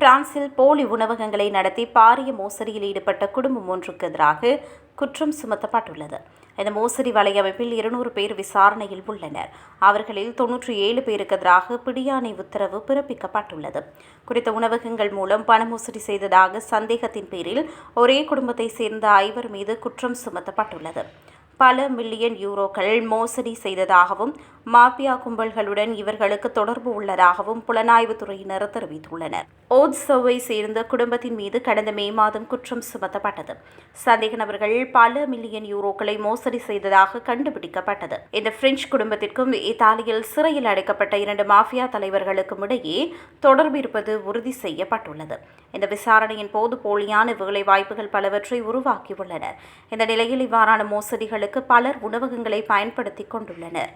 பிரான்சில் போலி உணவகங்களை நடத்தி பாரிய மோசடியில் ஈடுபட்ட குடும்பம் ஒன்றுக்கு எதிராக குற்றம் சுமத்தப்பட்டுள்ளது. இந்த மோசடி வலையமைப்பில் இருநூறு பேர் விசாரணையில் உள்ளனர். அவர்களில் தொன்னூற்றி ஏழு பேருக்கு எதிராக பிடியாணை உத்தரவு பிறப்பிக்கப்பட்டுள்ளது. குறித்த உணவகங்கள் மூலம் பண மோசடி செய்ததாக சந்தேகத்தின் பேரில் ஒரே குடும்பத்தை சேர்ந்த ஐவர் மீது குற்றம் சுமத்தப்பட்டுள்ளது. பல மில்லியன் யூரோக்கள் மோசடி செய்ததாகவும் மாபியா கும்பல்களுடன் இவர்களுக்கு தொடர்பு உள்ளதாகவும் புலனாய்வுத் துறையினர் தெரிவித்துள்ளனர். ஓட்ஸோவை சேர்ந்த குடும்பத்தின் மீது கடந்த மே மாதம் குற்றம் சுமத்தப்பட்டது. சந்தேக நபர்கள் பல மில்லியன் யூரோக்களை மோசடி செய்ததாக கண்டுபிடிக்கப்பட்டது. இந்த பிரெஞ்சு குடும்பத்திற்கும் இத்தாலியில் சிறையில் அடைக்கப்பட்ட இரண்டு மாஃபியா தலைவர்களுக்கும் இடையே தொடர்பு இருப்பது உறுதி செய்யப்பட்டுள்ளது. இந்த விசாரணையின் போது போலியான வேலை வாய்ப்புகள் பலவற்றை உருவாக்கியுள்ளனர். இந்த நிலையில் இவ்வாறான மோசடிகளுக்கு பலர் உணவகங்களை பயன்படுத்திக் கொண்டுள்ளனர்.